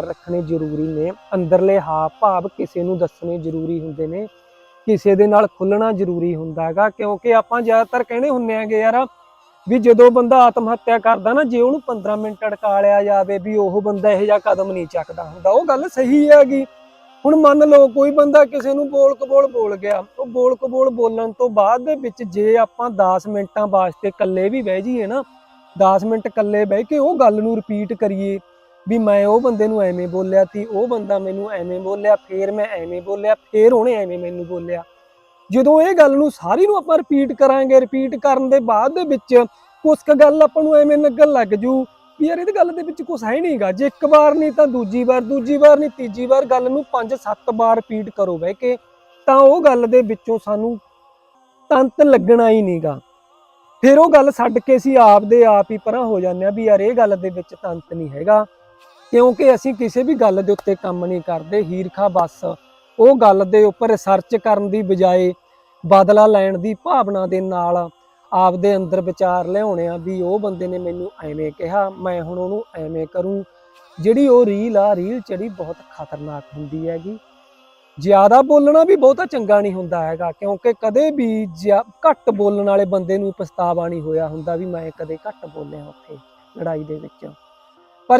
ਰੱਖਣੇ ਜ਼ਰੂਰੀ ਨੇ। ਅੰਦਰਲੇ ਹਾਵ ਭਾਵ ਕਿਸੇ ਨੂੰ ਦੱਸਣੇ ਜ਼ਰੂਰੀ ਹੁੰਦੇ ਨੇ। ਕਿਸੇ ਦੇ ਨਾਲ ਖੁੱਲਣਾ ਜ਼ਰੂਰੀ ਹੁੰਦਾ ਹੈਗਾ, ਕਿਉਂਕਿ ਆਪਾਂ ਜ਼ਿਆਦਾਤਰ ਕਹਿੰਦੇ ਹੁੰਨੇ ਆਂਗੇ ਯਾਰ ਵੀ ਜਦੋਂ ਬੰਦਾ ਆਤਮ ਹੱਤਿਆ ਕਰਦਾ ਨਾ, ਜੇ ਉਹਨੂੰ 15 ਮਿੰਟ ਅਟਕਾ ਲਿਆ ਜਾਵੇ ਵੀ ਉਹ ਬੰਦਾ ਇਹੋ ਜਿਹਾ ਕਦਮ ਨਹੀਂ ਚੱਕਦਾ ਹੁੰਦਾ। ਉਹ ਗੱਲ ਸਹੀ ਹੈਗੀ। ਹੁਣ ਮੰਨ ਲਓ ਕੋਈ ਬੰਦਾ ਕਿਸੇ ਨੂੰ ਬੋਲ ਕਬੋਲ ਬੋਲ ਗਿਆ, ਉਹ ਬੋਲ ਕਬੋਲ ਬੋਲਣ ਤੋਂ ਬਾਅਦ ਦੇ ਵਿੱਚ ਜੇ ਆਪਾਂ 10 ਮਿੰਟਾਂ ਵਾਸਤੇ ਇਕੱਲੇ ਵੀ ਬਹਿ ਜਾਈਏ ਨਾ 10 ਮਿੰਟ ਇਕੱਲੇ ਬਹਿ ਕੇ ਉਹ ਗੱਲ ਨੂੰ ਰਿਪੀਟ ਕਰੀਏ ਵੀ ਮੈਂ ਉਹ ਬੰਦੇ ਨੂੰ ਐਵੇਂ ਬੋਲਿਆ ਤੀ, ਉਹ ਬੰਦਾ ਮੈਨੂੰ ਐਵੇਂ ਬੋਲਿਆ, ਫੇਰ ਮੈਂ ਐਵੇਂ ਬੋਲਿਆ, ਫੇਰ ਉਹਨੇ ਐਵੇਂ ਮੈਨੂੰ ਬੋਲਿਆ। ਜਦੋਂ ਇਹ ਗੱਲ ਨੂੰ ਸਾਰੀ ਨੂੰ ਆਪਾਂ ਰਿਪੀਟ ਕਰਾਂਗੇ ਰਿਪੀਟ ਕਰਨ ਦੇ ਬਾਅਦ ਦੇ ਵਿੱਚ ਕੁਛ ਕੁ ਗੱਲ ਆਪਾਂ ਨੂੰ ਐਵੇਂ ਲੱਗਣ ਲੱਗ ਜੂ ਵੀ ਯਾਰ ਇਹਦੇ ਗੱਲ ਦੇ ਵਿੱਚ ਕੁਛ ਹੈ ਨਹੀਂਗਾ ਜੇ ਇੱਕ ਵਾਰ ਨਹੀਂ ਤਾਂ ਦੂਜੀ ਵਾਰ ਦੂਜੀ ਵਾਰ ਨਹੀਂ ਤੀਜੀ ਵਾਰ ਗੱਲ ਨੂੰ 5-7 ਵਾਰ ਰਿਪੀਟ ਕਰੋ ਬਹਿ ਕੇ, ਤਾਂ ਉਹ ਗੱਲ ਦੇ ਵਿੱਚੋਂ ਸਾਨੂੰ ਤੰਤ ਲੱਗਣਾ ਹੀ ਨਹੀਂਗਾ ਫਿਰ ਉਹ ਗੱਲ ਛੱਡ ਕੇ ਅਸੀਂ ਆਪਦੇ ਆਪ ਹੀ ਪਰਾਂ ਹੋ ਜਾਂਦੇ ਆ ਵੀ ਯਾਰ ਇਹ ਗੱਲ ਦੇ ਵਿੱਚ ਤੰਤ ਨਹੀਂ ਹੈਗਾ। ਕਿਉਂਕਿ ਅਸੀਂ ਕਿਸੇ ਵੀ ਗੱਲ ਦੇ ਉੱਤੇ ਕੰਮ ਨਹੀਂ ਕਰਦੇ, ਹੀਰਖਾ ਬਸ। ਉਹ ਗੱਲ ਦੇ ਉੱਪਰ ਰਿਸਰਚ ਕਰਨ ਦੀ ਬਜਾਏ ਬਦਲਾ ਲੈਣ ਦੀ ਭਾਵਨਾ ਦੇ ਨਾਲ ਆਪਦੇ ਅੰਦਰ ਵਿਚਾਰ ਲਿਆਉਣੇ ਆ ਵੀ ਉਹ ਬੰਦੇ ਨੇ ਮੈਨੂੰ ਐਵੇਂ ਕਿਹਾ, ਮੈਂ ਹੁਣ ਉਹਨੂੰ ਐਵੇਂ ਕਰੂੰ। ਜਿਹੜੀ ਉਹ ਰੀਲ ਆ ਰੀਲ ਚੜੀ ਬਹੁਤ ਖਤਰਨਾਕ ਹੁੰਦੀ ਹੈਗੀ। ਜ਼ਿਆਦਾ ਬੋਲਣਾ ਵੀ ਬਹੁਤਾ ਚੰਗਾ ਨਹੀਂ ਹੁੰਦਾ ਹੈਗਾ, ਕਿਉਂਕਿ ਕਦੇ ਵੀ ਜ਼ਿਆ- ਘੱਟ ਬੋਲਣ ਵਾਲੇ ਬੰਦੇ ਨੂੰ ਪਛਤਾਵਾ ਨਹੀਂ ਹੋਇਆ ਹੁੰਦਾ ਵੀ ਮੈਂ ਕਦੇ ਘੱਟ ਬੋਲਿਆ ਉੱਥੇ ਲੜਾਈ ਦੇ ਵਿੱਚ।